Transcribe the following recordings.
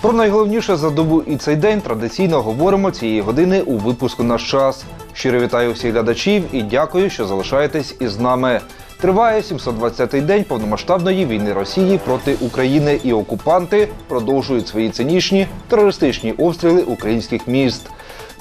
Про найголовніше за добу і цей день традиційно говоримо цієї години у випуску наш час. Щиро вітаю всіх глядачів і дякую, що залишаєтесь із нами. Триває 720-й день повномасштабної війни Росії проти України, і окупанти продовжують свої цинічні терористичні обстріли українських міст.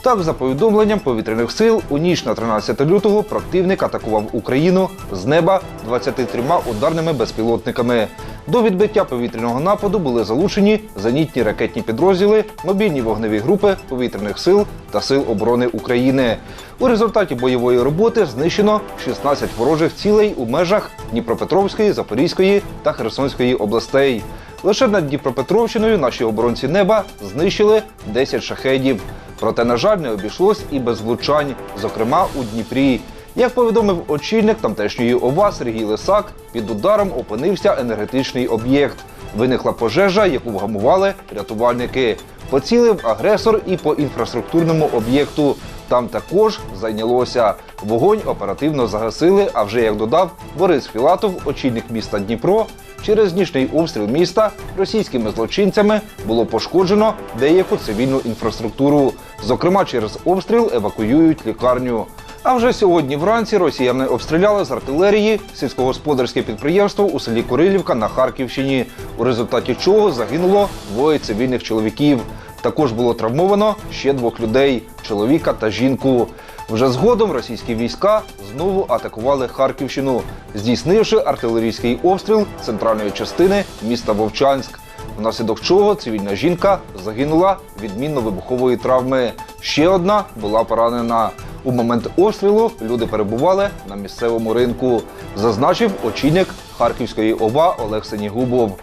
Так, за повідомленням повітряних сил, у ніч на 13 лютого противник атакував Україну з неба 23 ударними безпілотниками. До відбиття повітряного нападу були залучені зенітні ракетні підрозділи, мобільні вогневі групи повітряних сил та сил оборони України. У результаті бойової роботи знищено 16 ворожих цілей у межах Дніпропетровської, Запорізької та Херсонської областей. Лише над Дніпропетровщиною наші оборонці неба знищили 10 шахедів. Проте, на жаль, не обійшлось і без влучань, зокрема у Дніпрі. Як повідомив очільник тамтешньої ОВА Сергій Лисак, під ударом опинився енергетичний об'єкт. Виникла пожежа, яку вгамували рятувальники. Поцілив агресор і по інфраструктурному об'єкту. Там також зайнялося. Вогонь оперативно загасили. А вже як додав Борис Філатов, очільник міста Дніпро, через нічний обстріл міста російськими злочинцями було пошкоджено деяку цивільну інфраструктуру. Зокрема, через обстріл евакуюють лікарню. А вже сьогодні вранці росіяни обстріляли з артилерії сільськогосподарське підприємство у селі Курилівка на Харківщині, у результаті чого загинуло двоє цивільних чоловіків. Також було травмовано ще двох людей чоловіка та жінку. Вже згодом російські війська знову атакували Харківщину, здійснивши артилерійський обстріл центральної частини міста Вовчанськ. Внаслідок чого цивільна жінка загинула від мінно-вибухової травми. Ще одна була поранена. У момент обстрілу люди перебували на місцевому ринку, зазначив очільник Харківської ОВА Олег Сенігубов.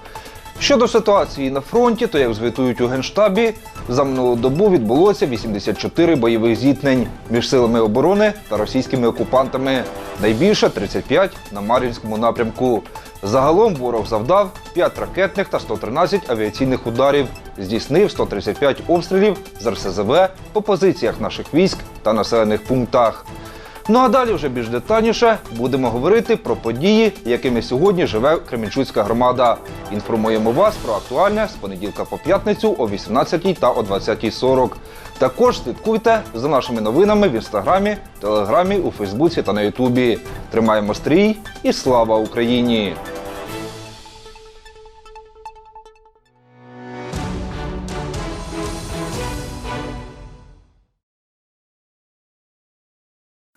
Щодо ситуації на фронті, то як звітують у Генштабі, за минулу добу відбулося 84 бойових зіткнень між силами оборони та російськими окупантами. Найбільше 35 на Мар'їнському напрямку. Загалом ворог завдав 5 ракетних та 113 авіаційних ударів, здійснив 135 обстрілів з РСЗВ по позиціях наших військ та населених пунктах. Ну а далі вже більш детальніше будемо говорити про події, якими сьогодні живе Кременчуцька громада. Інформуємо вас про актуальне з понеділка по п'ятницю о 18 та о 20.40. Також слідкуйте за нашими новинами в інстаграмі, телеграмі, у Фейсбуці та на Ютубі. Тримаємо стрій і слава Україні!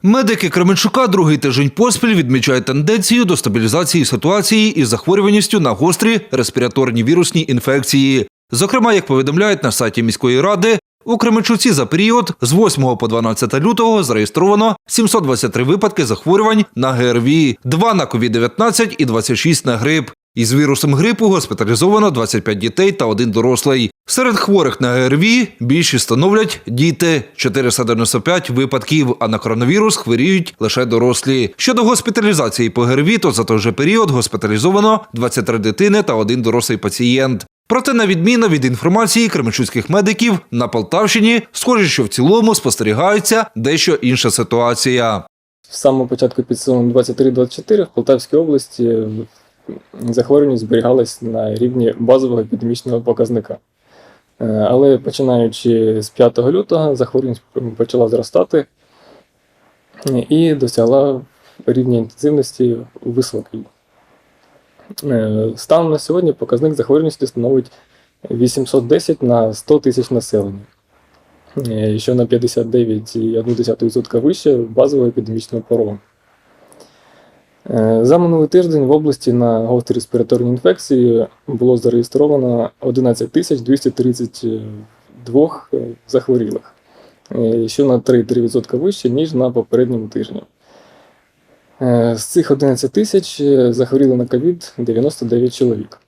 Медики Кременчука другий тиждень поспіль відмічають тенденцію до стабілізації ситуації із захворюваністю на гострі респіраторні вірусні інфекції. Зокрема, як повідомляють на сайті міської ради, у Кременчуці за період з 8 по 12 лютого зареєстровано 723 випадки захворювань на ГРВІ, 2 на COVID-19 і 26 на грип. Із вірусом грипу госпіталізовано 25 дітей та один дорослий. Серед хворих на ГРВІ більшість становлять діти 495 випадків, а на коронавірус хворіють лише дорослі. Щодо госпіталізації по ГРВІ, то за той же період госпіталізовано 23 дитини та один дорослий пацієнт. Проте, на відміну від інформації кременчуцьких медиків, на Полтавщині схоже, що в цілому спостерігається дещо інша ситуація. З самого початку підсумок 23-24 в Полтавській області захворюваність зберігалась на рівні базового епідемічного показника. Е, Але починаючи з 5 лютого захворюваність почала зростати і досягла рівня інтенсивності високий. Е, Станом на сьогодні показник захворюваності становить 810 на 100 тисяч населення, е, що на 59,1% вище базового епідемічного порогу. Е, За минулий тиждень в області на гострі респіраторні інфекції було зареєстровано 11 тисяч 232 е, захворілих, е, що на 3,3% вище, ніж на попередньому тижні. З цих 11 тисяч захворіли на ковід 99 чоловік.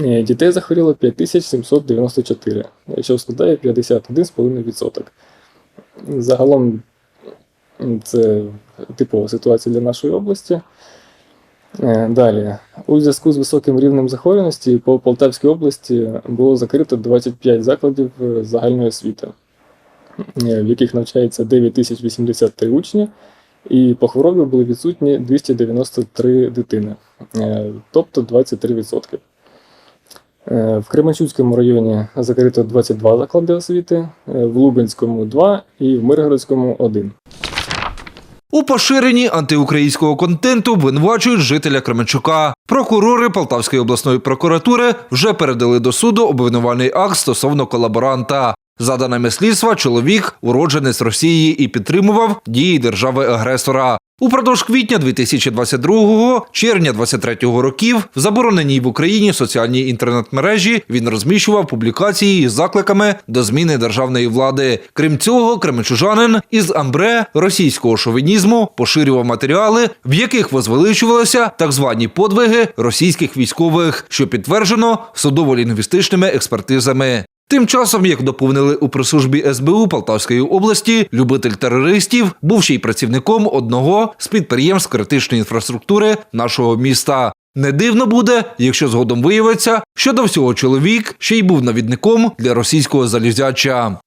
Дітей захворіло 5794, що складає 51,5%. Загалом це типова ситуація для нашої області. Е, Далі, у зв'язку з високим рівнем захворюваності по Полтавській області було закрито 25 закладів е, загальної освіти, е, в яких навчається 9083 учні, і по хворобі були відсутні 293 дитини, тобто 23%. Е, В Кременчуцькому районі закрито 22 заклади освіти, в Лубенському 2 і в Миргородському 1. У поширенні антиукраїнського контенту обвинувачують жителя Кременчука. Прокурори Полтавської обласної прокуратури вже передали до суду обвинувальний акт стосовно колаборанта. За даними слідства, чоловік уродженець Росії і підтримував дії держави-агресора. Упродовж квітня 2022 червня 23 років в забороненій в Україні соціальній інтернет-мережі він розміщував публікації із закликами до зміни державної влади. Крім цього, кременчужанин із амбре російського шовінізму поширював матеріали, в яких возвеличувалися так звані подвиги російських військових, що підтверджено судово-лінгвістичними експертизами. Тим часом, як доповнили у прес-службі СБУ Полтавської області, любитель терористів був ще й працівником одного з підприємств критичної інфраструктури нашого міста. Не дивно буде, якщо згодом виявиться, що до всього чоловік ще й був навідником для російського залізяча.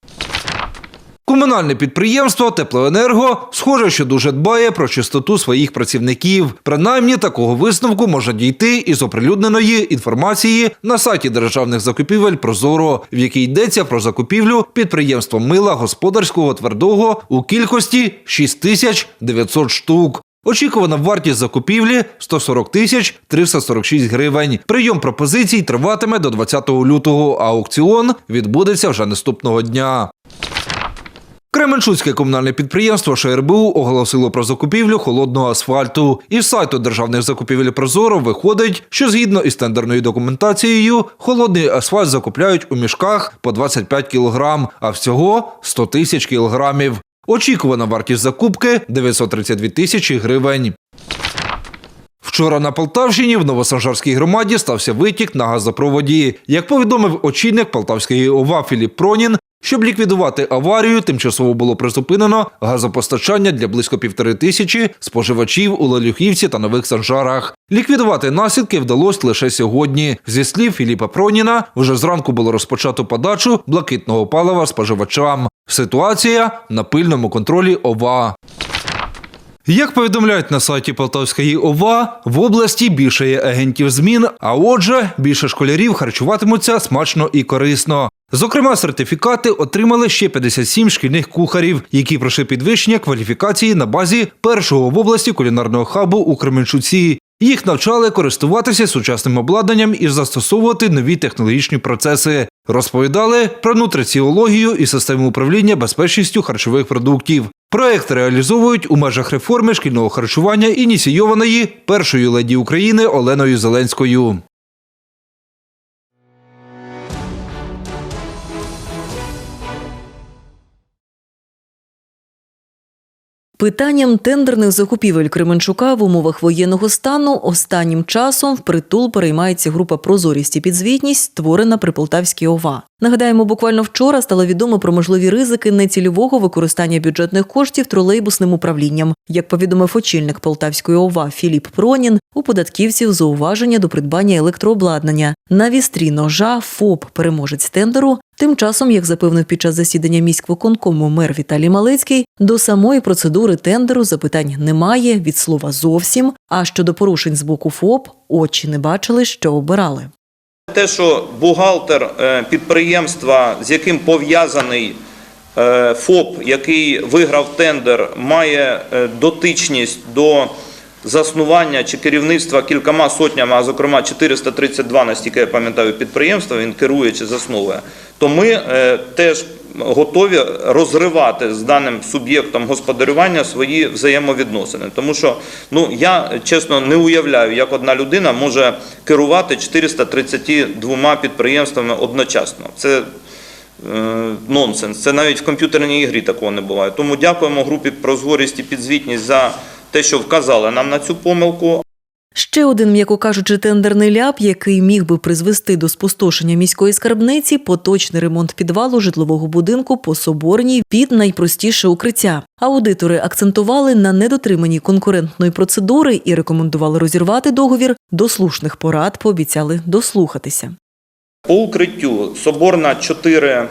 Комунальне підприємство Теплоенерго схоже, що дуже дбає про чистоту своїх працівників. Принаймні такого висновку можна дійти із оприлюдненої інформації на сайті державних закупівель Прозоро, в якій йдеться про закупівлю підприємством мила господарського твердого у кількості 6900 штук. Очікувана вартість закупівлі 140 тисяч 346 гривень. Прийом пропозицій триватиме до 20 лютого, а аукціон відбудеться вже наступного дня. Кременчуцьке комунальне підприємство ШРБУ оголосило про закупівлю холодного асфальту. Із сайту державних закупівель Прозоро виходить, що згідно із тендерною документацією, холодний асфальт закупляють у мішках по 25 кг, а всього 100 тисяч кілограмів. Очікувана вартість закупки 932 тисячі гривень. Вчора на Полтавщині в Новосанжарській громаді стався витік на газопроводі. Як повідомив очільник Полтавської ОВА Філіп Пронін, щоб ліквідувати аварію, тимчасово було призупинено газопостачання для близько півтори тисячі споживачів у Лелюхівці та Нових Санжарах. Ліквідувати наслідки вдалося лише сьогодні. Зі слів Філіпа Проніна, вже зранку було розпочато подачу блакитного палива споживачам. Ситуація на пильному контролі ОВА. Як повідомляють на сайті Полтавської ОВА, в області більше є агентів змін, а отже, більше школярів харчуватимуться смачно і корисно. Зокрема, сертифікати отримали ще 57 шкільних кухарів, які пройшли підвищення кваліфікації на базі першого в області кулінарного хабу у Кременчуці. Їх навчали користуватися сучасним обладнанням і застосовувати нові технологічні процеси. Розповідали про нутриціологію і систему управління безпечністю харчових продуктів. Проект реалізовують у межах реформи шкільного харчування, ініційованої першою леді України Оленою Зеленською. Питанням тендерних закупівель Кременчука в умовах воєнного стану останнім часом впритул переймається група Прозорість і підзвітність, створена при Полтавській ОВА. Нагадаємо, буквально вчора стало відомо про можливі ризики нецільового використання бюджетних коштів тролейбусним управлінням. Як повідомив очільник Полтавської ОВА Філіп Пронін, у податківців зауваження до придбання електрообладнання. На вістрі ножа ФОП переможець тендеру. Тим часом, як запевнив під час засідання міськвиконкому мер Віталій Малецький, до самої процедури тендеру запитань немає від слова зовсім. А щодо порушень з боку ФОП, очі не бачили, що обирали. Те, що бухгалтер е, підприємства, з яким пов'язаний е, ФОП, який виграв тендер, має е, дотичність до заснування чи керівництва кількома сотнями, а зокрема 432, настільки я пам'ятаю, підприємства, він керує чи засновує, то ми е, теж готові розривати з даним суб'єктом господарювання свої взаємовідносини. Тому що ну, я чесно не уявляю, як одна людина може керувати 432 підприємствами одночасно. Це е, нонсенс. Це навіть в комп'ютерній ігрі такого не буває. Тому дякуємо групі прозорість і підзвітність за те, що вказали нам на цю помилку. Ще один, м'яко кажучи, тендерний ляп, який міг би призвести до спустошення міської скарбниці, поточний ремонт підвалу житлового будинку по соборній під найпростіше укриття. Аудитори акцентували на недотриманні конкурентної процедури і рекомендували розірвати договір. До слушних порад пообіцяли дослухатися. По укриттю Соборна 4 Е,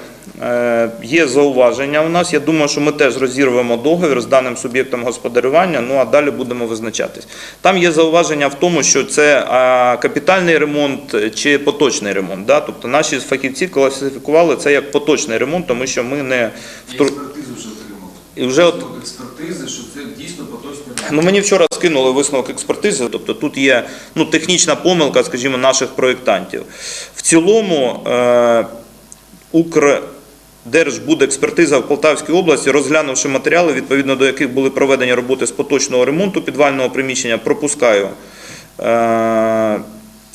Є зауваження у нас. Я думаю, що ми теж розірвемо договір з даним суб'єктом господарювання. Ну а далі будемо визначатись. Там є зауваження в тому, що це капітальний ремонт чи поточний ремонт. Да? Тобто наші фахівці класифікували це як поточний ремонт, тому що ми не втру... експертизу вже отримали. і вже от експертизи, що це дійсно поточний ремонт. Ну, мені вчора скинули висновок експертизи, тобто тут є ну, технічна помилка, скажімо, наших проєктантів. В цілому е, Укрдержбудекспертиза в Полтавській області, розглянувши матеріали, відповідно до яких були проведені роботи з поточного ремонту підвального приміщення, пропускаю. Е,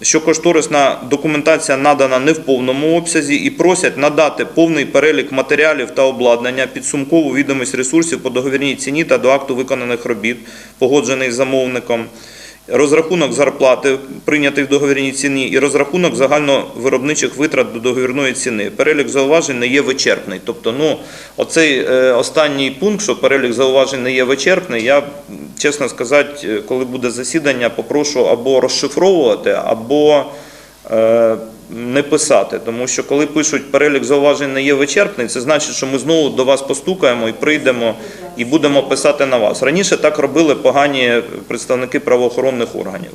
що кошторисна документація надана не в повному обсязі і просять надати повний перелік матеріалів та обладнання, підсумкову відомість ресурсів по договірній ціні та до акту виконаних робіт, погоджений з замовником, розрахунок зарплати, прийнятий в договірній ціні, і розрахунок загальновиробничих витрат до договірної ціни. Перелік зауважень не є вичерпний. Тобто, ну, оцей е, останній пункт, що перелік зауважень не є вичерпний, я, чесно сказати, е, коли буде засідання, попрошу або розшифровувати, або е, не писати. Тому що коли пишуть перелік зауважень не є вичерпний, це значить, що ми знову до вас постукаємо і прийдемо і будемо писати на вас. Раніше так робили погані представники правоохоронних органів.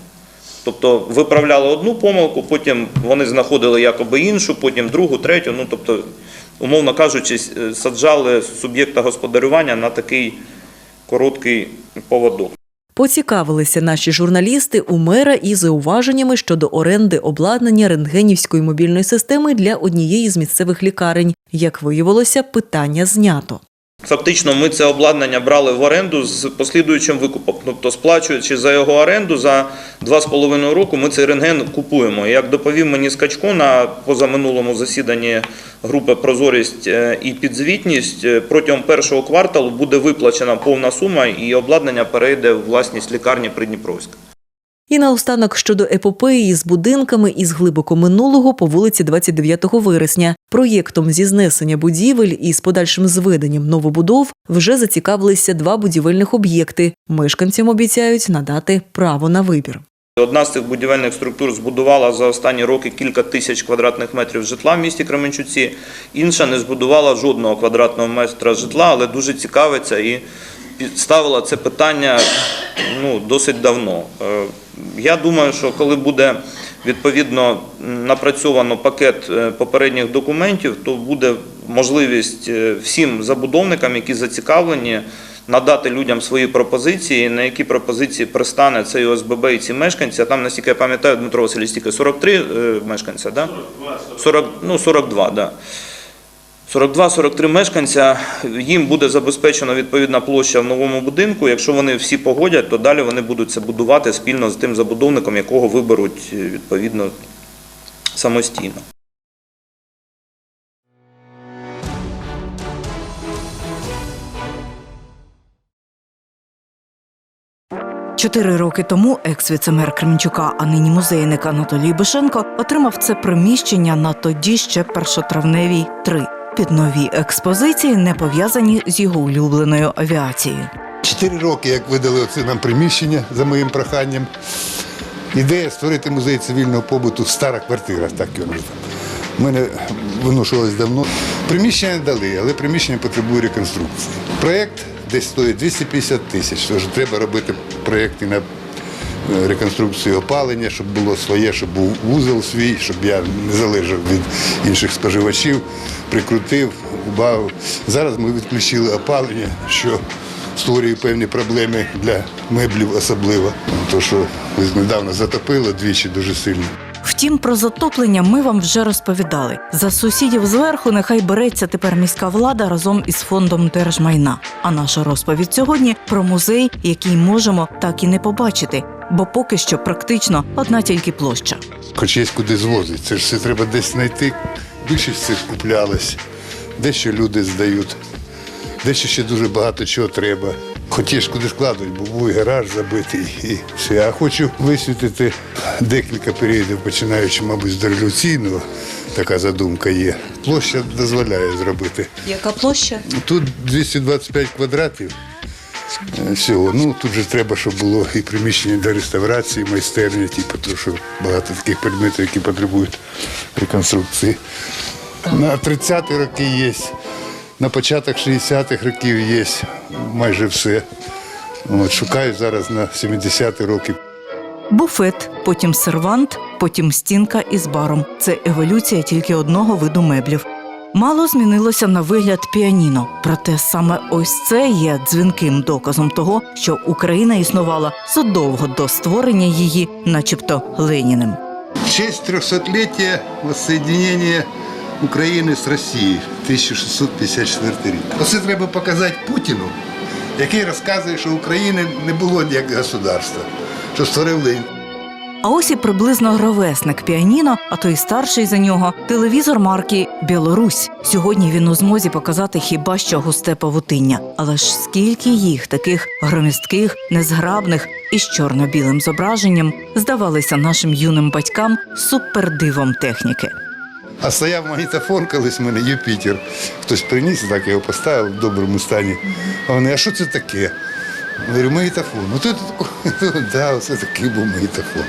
Тобто виправляли одну помилку, потім вони знаходили якоби іншу, потім другу, третю. Ну тобто, умовно кажучи, саджали суб'єкта господарювання на такий короткий поводок. Поцікавилися наші журналісти у мера і зауваженнями щодо оренди обладнання рентгенівської мобільної системи для однієї з місцевих лікарень. Як виявилося, питання знято. Фактично, ми це обладнання брали в оренду з послідуючим викупом. Тобто, сплачуючи за його оренду за 2,5 року, ми цей рентген купуємо. Як доповів мені Скачко на позаминулому засіданні групи Прозорість е, і підзвітність, е, протягом першого кварталу буде виплачена повна сума і обладнання перейде в власність лікарні Придніпровська. І наостанок щодо епопеї з будинками із глибоко минулого по вулиці 29 вересня. Проєктом зі знесення будівель і з подальшим зведенням новобудов вже зацікавилися два будівельних об'єкти. Мешканцям обіцяють надати право на вибір. Одна з цих будівельних структур збудувала за останні роки кілька тисяч квадратних метрів житла в місті Кременчуці, інша не збудувала жодного квадратного метра житла, але дуже цікавиться і ставила це питання ну, досить давно. Е, Я думаю, що коли буде відповідно напрацьовано пакет е, попередніх документів, то буде можливість е, всім забудовникам, які зацікавлені, надати людям свої пропозиції, на які пропозиції пристане цей ОСББ і ці мешканці. А там, наскільки я пам'ятаю, Дмитро Васильович, стільки 43 е, мешканця, да? 40, ну, 42, да. 42-43 мешканця, їм буде забезпечена відповідна площа в новому будинку. Якщо вони всі погодять, то далі вони будуть це будувати спільно з тим забудовником, якого виберуть е, відповідно самостійно. Чотири роки тому екс-віцемер Кременчука, а нині музейник Анатолій Бишенко отримав це приміщення на тоді ще першотравневій 3 під нові експозиції, не пов'язані з його улюбленою авіацією. Чотири роки, як видали оце нам приміщення за моїм проханням. Ідея створити музей цивільного побуту стара квартира, так його називаємо. У мене виношувалось давно. Приміщення не дали, але приміщення потребує реконструкції. Проєкт десь стоїть 250 тисяч. Тож треба робити проєкти на реконструкцію опалення, щоб було своє, щоб був вузол свій, щоб я не залежав від інших споживачів, прикрутив, убавив. Зараз ми відключили опалення, що створює певні проблеми для меблів особливо. То, що недавно затопило двічі дуже сильно. Втім, про затоплення ми вам вже розповідали. За сусідів зверху нехай береться тепер міська влада разом із фондом держмайна. А наша розповідь сьогодні про музей, який можемо так і не побачити, бо поки що практично одна тільки площа. Хоч є куди звозити. Це ж все треба десь знайти. Більшість цих куплялось, дещо люди здають, дещо ще дуже багато чого треба. Ж куди складувати, бо був гараж забитий і все. А хочу висвітити декілька періодів, починаючи, мабуть, з дореволюційного, така задумка є. Площа дозволяє зробити. Яка площа? Тут 225 квадратів е, всього. Ну тут же треба, щоб було і приміщення для реставрації, майстерні, типу, тому що багато таких предметів, які потребують реконструкції. На 30-ті роки є, на початок 60-х років є майже все. От, шукаю зараз на 70-ті роки. Буфет, потім сервант, потім стінка із баром. Це еволюція тільки одного виду меблів. Мало змінилося на вигляд піаніно, проте саме ось це є дзвінким доказом того, що Україна існувала задовго до створення її, начебто Леніним. В честь 300-ліття воссоединення України з Росією 1654 рік. Оце треба показати Путіну, який розказує, що України не було як государства, що створив. А ось і приблизно ровесник піаніно, а то й старший за нього, телевізор марки Білорусь. Сьогодні він у змозі показати хіба що густе павутиння. Але ж скільки їх таких громістких, незграбних і з чорно-білим зображенням здавалися нашим юним батькам супердивом техніки. А стояв магнітофон колись в мене Юпітер. Хтось приніс, так його поставив в доброму стані. А вони, а що це таке? Говорю, магнітофон. Ну тут да, оце такий був магнітофон.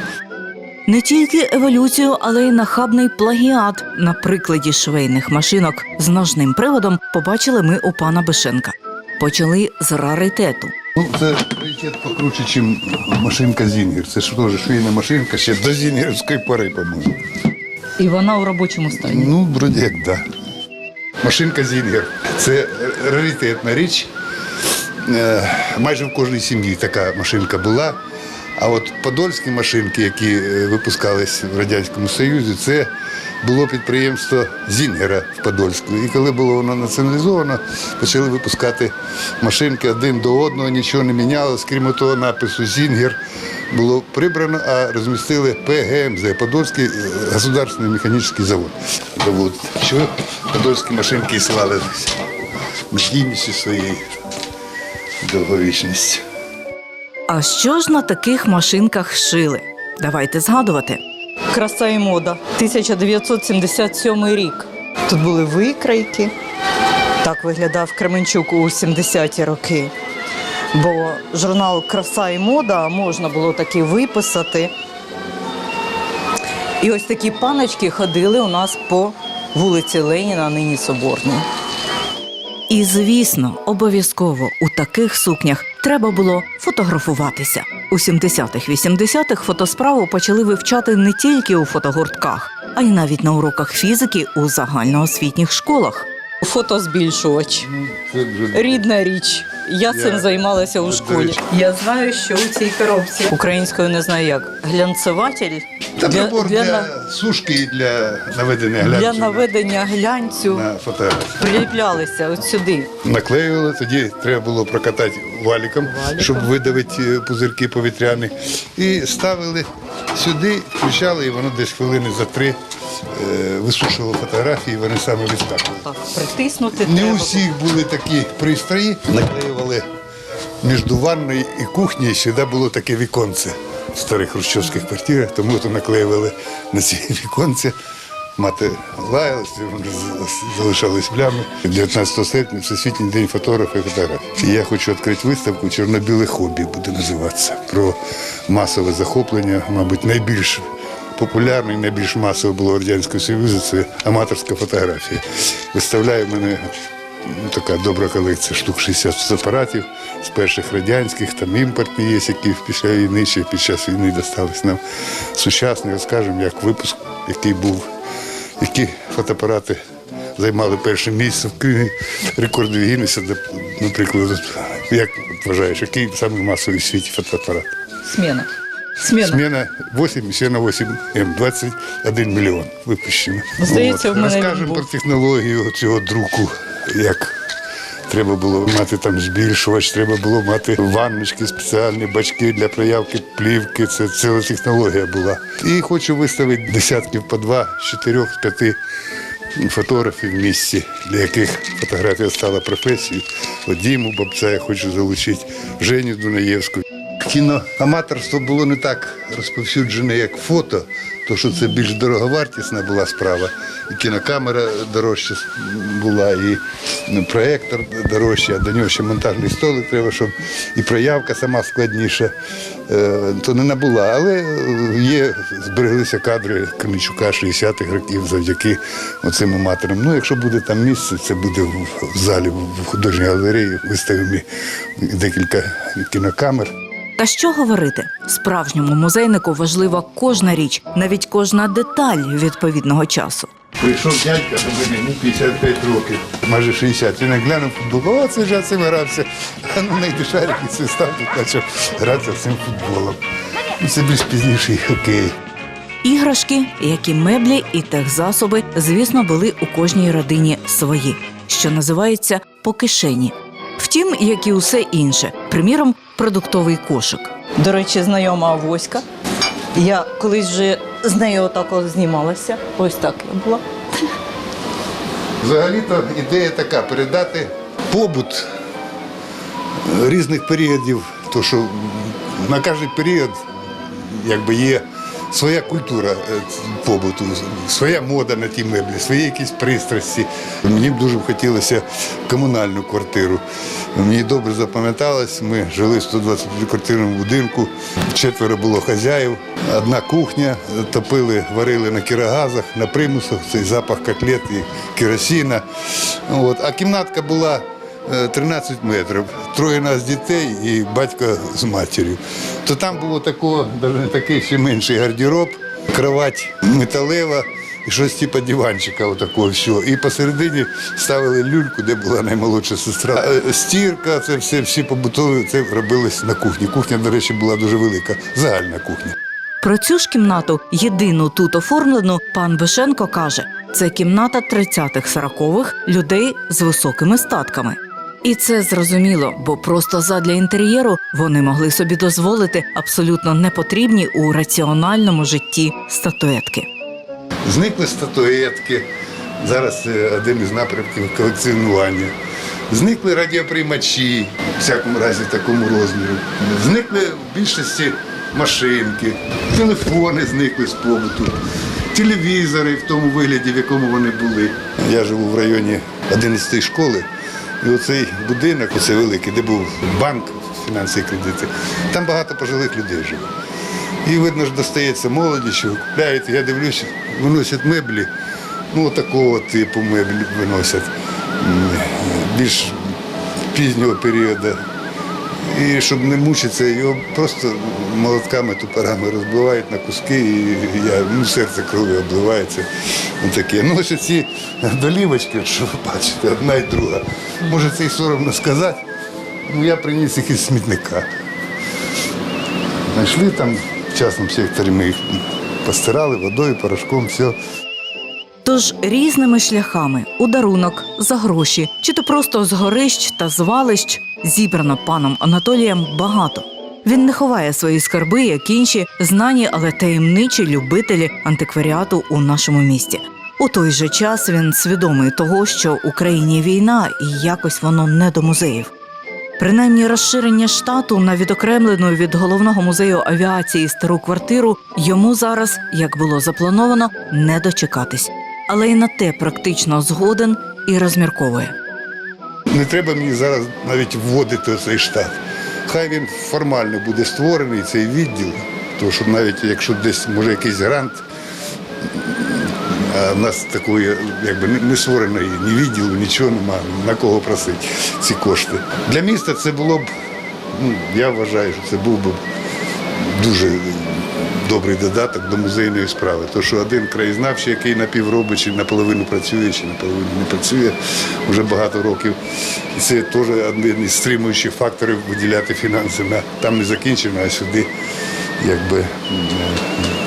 Не тільки еволюцію, але й нахабний плагіат на прикладі швейних машинок з ножним приводом побачили ми у пана Бешенка. Почали з раритету. Ну, це раритет покруче, ніж машинка Зінгер. Це ж теж швейна машинка ще до Зінгерівської пори, по-моєму. І вона у робочому стані. Ну, вроді як да. Машинка Зінгер. Це раритетна річ. Е, Майже в кожній сім'ї така машинка була. А от подольські машинки, які е, випускались в Радянському Союзі, це було підприємство Зінгера в Подольську. І коли було воно націоналізовано, почали випускати машинки один до одного, нічого не мінялось, крім того напису Зінгер було прибрано, а розмістили ПГМЗ Подольський е, государственний механічний завод. завод. Що подольські машинки і славилися надійністю своєї довговічністю. А що ж на таких машинках шили? Давайте згадувати. Краса і мода, 1977 рік. Тут були викрайки. Так виглядав Кременчук у 70-ті роки. Бо журнал Краса і мода можна було таки виписати. І ось такі паночки ходили у нас по вулиці Леніна, нині Соборній. І звісно, обов'язково у таких сукнях треба було фотографуватися. У 70-х, 80-х фотосправу почали вивчати не тільки у фотогуртках, а й навіть на уроках фізики у загальноосвітніх школах. Фотозбільшувач. Це Рідна річ. Я цим Я- займалася у школі. Я знаю, що у цій коробці українською не знаю як глянцеватель Та для, прибор для, для, сушки і для наведення глянцю для наведення глянцю на фотографії. приліплялися от сюди. Наклеювали, тоді треба було прокатати валіком, Валіком. щоб видавити е, пузирки повітряні. І ставили сюди, включали, і воно десь хвилини за три е, висушувало фотографії, вони саме відскакували. Так, притиснути Не треба. у всіх були такі пристрої, наклеювали між ванною і кухнею, сюди було таке віконце в старих хрущовських квартирах, тому то наклеювали на ці віконці. Мати лаялась, залишались плями. 19 серпня Всесвітній день фотографа і фотографії. І я хочу відкрити виставку Чорно-біле хобі буде називатися про масове захоплення, мабуть, найбільш популярне і найбільш масове було в Радянського Союзу це аматорська фотографія. Виставляє мене ну, така добра колекція, штук 60 фотоапаратів з перших радянських, там імпортні є, які після війни чи під час війни достались нам сучасні. Розкажемо, як випуск, який був, які фотоапарати займали перше місце в книгі рекордів Гіннеса, наприклад, як вважаєш, який самий масовий в світі фотоапарат? Сміна. Сміна. Смена 8, смена 8 М, 21 мільйон випущено. Здається, в мене Розкажемо про технологію цього друку, як треба було мати там збільшувач, треба було мати ванночки спеціальні, бачки для проявки плівки. Це ціла технологія була. І хочу виставити десятків по два, з чотирьох, з п'яти фотографів в місті, для яких фотографія стала професією. От Діму Бабця я хочу залучити, Женю Дунаєвську. Кіноаматорство було не так розповсюджене, як фото, то що це більш дороговартісна була справа. І кінокамера дорожча була, і ну, проєктор дорожчий, а до нього ще монтажний столик треба, щоб і проявка сама складніша. Е, То не набула. Але є, збереглися кадри Кремльчука 60-х років завдяки оцим аматорам. Ну, якщо буде там місце, це буде в залі, в художній галереї виставлені декілька кінокамер. Та що говорити? Справжньому музейнику важлива кожна річ, навіть кожна деталь відповідного часу. Прийшов дядька до йому 55 років, майже 60. Він глянув футбол, це ж я цим грався. А ну найди шарик і це став тут почав гратися цим футболом. Ну, Це більш пізніший хокей. Іграшки, як і меблі і техзасоби, звісно, були у кожній родині свої, що називається по кишені. Втім, як і усе інше, приміром, продуктовий кошик. До речі, знайома Авоська. Я колись вже з нею отак знімалася. Ось так я була. Взагалі-то ідея така передати побут різних періодів, то що на кожен період якби є своя культура е, побуту, своя мода на ті меблі, свої якісь пристрасті. Мені б дуже б хотілося комунальну квартиру. Мені добре запам'яталось, ми жили в 120-квартирному будинку, четверо було хазяїв, одна кухня, топили, варили на кірогазах, на примусах, цей запах котлет і керосина. От. А кімнатка була 13 метрів, троє нас дітей і батько з матір'ю. То там було такого, навіть такий ще менший гардероб, кровать металева і щось типу диванчика, отакого всього. І посередині ставили люльку, де була наймолодша сестра. Е, Стірка, це все, всі побутові, це робилось на кухні. Кухня, до речі, була дуже велика, загальна кухня. Про цю ж кімнату, єдину тут оформлену, пан Бишенко каже: це кімната 30-х-40-х людей з високими статками. І це зрозуміло, бо просто задля інтер'єру вони могли собі дозволити абсолютно непотрібні у раціональному житті статуетки. Зникли статуетки. Зараз це один із напрямків колекціонування. Зникли радіоприймачі, в всякому разі такому розміру. Зникли в більшості машинки, телефони зникли з побуту, телевізори в тому вигляді, в якому вони були. Я живу в районі 11 школи, і оцей будинок, оцей великий, де був банк, фінансові кредити, там багато пожилих людей живе. І видно ж достається молоді, що купляють. Я дивлюся, виносять меблі, ну такого типу меблі виносять більш пізнього періоду. І щоб не мучитися, його просто молотками тупорами розбивають на куски, і я, ну, серце кров'ю обливається. Таке. Ну, ось ці долівочки, що ви бачите, одна і друга. Може, це й соромно сказати, ну я приніс їх із смітника. Знайшли там в частному секторі, ми їх постирали водою, порошком, все. Тож різними шляхами у дарунок, за гроші, чи то просто з горищ та звалищ зібрано паном Анатолієм багато. Він не ховає свої скарби, як інші знані, але таємничі любителі антикваріату у нашому місті. У той же час він свідомий того, що Україні війна і якось воно не до музеїв. Принаймні розширення штату на відокремлену від головного музею авіації стару квартиру йому зараз, як було заплановано, не дочекатись. Але й на те практично згоден і розмірковує. Не треба мені зараз навіть вводити цей штат. Хай він формально буде створений, цей відділ, тому що навіть якщо десь може якийсь грант, а в нас такої якби не- створеної ні відділу, нічого немає, на кого просити ці кошти. Для міста це було б, ну, я вважаю, що це був би дуже добрий додаток до музейної справи. То, що один краєзнавчий, який напівробить, чи наполовину працює, чи наполовину не працює вже багато років. І це теж один із стримуючих факторів виділяти фінанси на там не закінчено, а сюди якби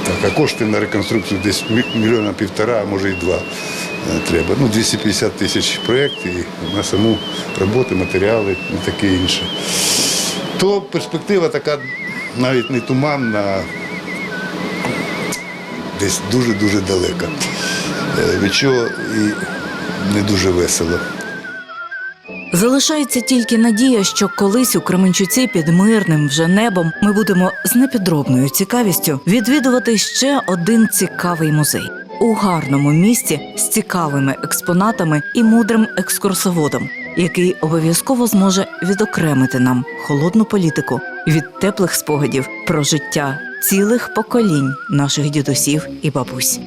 так, а кошти на реконструкцію десь мільйона півтора, а може і два е, треба. Ну, 250 тисяч проєкт і на саму роботу, матеріали і таке інше. То перспектива така навіть не туманна, десь дуже-дуже далека. Е, Від чого і не дуже весело. Залишається тільки надія, що колись у Кременчуці під мирним вже небом ми будемо з непідробною цікавістю відвідувати ще один цікавий музей у гарному місці з цікавими експонатами і мудрим екскурсоводом, який обов'язково зможе відокремити нам холодну політику від теплих спогадів про життя цілих поколінь наших дідусів і бабусь.